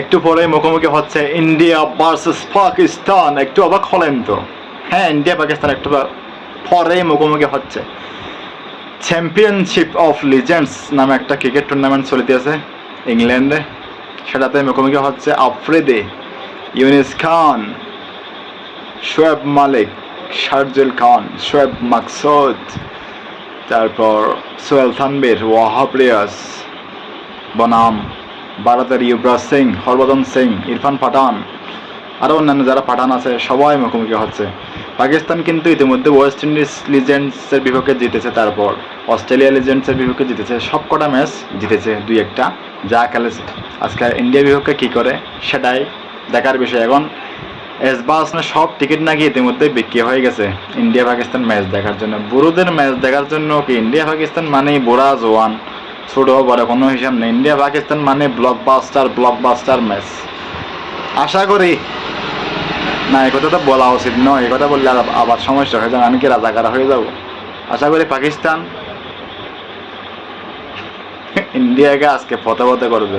একটু পরে মুখোমুখি হচ্ছে ইন্ডিয়া ভার্সেস পাকিস্তান। একটু অবাক হলেন তো? হ্যাঁ ইন্ডিয়া, পাকিস্তান একটু পরেই মুখোমুখি হচ্ছে। চ্যাম্পিয়নশিপ অফ লিজেন্ডস নামে একটা ক্রিকেট টুর্নামেন্ট চলিতেছে ইংল্যান্ডে। সেটাতে মুখোমুখি হচ্ছে আফ্রিদি, ইউনিস খান, শোয়েব মালিক, শারজুল খান, শোয়েব মাকসুদ, তারপর সোহেল থানবীর ওয়াহাব রিয়াস বনাম। ভারতের ইউবরাজ সিং হরভজন সিং, ইরফান পাঠান আরও অন্যান্য যারা পাঠান আছে, সবাই মুখোমুখি হচ্ছে। পাকিস্তান কিন্তু ইতিমধ্যে ওয়েস্ট ইন্ডিজ লিজেন্ডসের বিপক্ষে জিতেছে তারপর। অস্ট্রেলিয়া লিজেন্ডসের বিপক্ষে জিতেছে সব কটা ম্যাচ জিতেছে দুই একটা যা খেলেছে। আজকে ইন্ডিয়া বিপক্ষে কী করে? সেটাই দেখার বিষয় এখন। এসবাস সব টিকিট নাকি ইতিমধ্যে বিক্রি হয়ে গেছে। ইন্ডিয়া পাকিস্তান ম্যাচ দেখার জন্য। বুড়োদের ম্যাচ দেখার জন্য কি ইন্ডিয়া পাকিস্তান মানেই বুড়া জোয়ান। ছোট বড় কোনো হিসাব নেই। ইন্ডিয়া, পাকিস্তান মানে ব্লকবাস্টার ব্লকবাস্টার ম্যাচ আশা করি, না একথা কথা তো বলা উচিত নয়। এই কথা বললে আবার সমস্যা হয়ে যাবে। আমি কি রাজাকারা হয়ে যাব? আশা করি পাকিস্তান ইন্ডিয়াকে আজকে ফতে ফতে করবে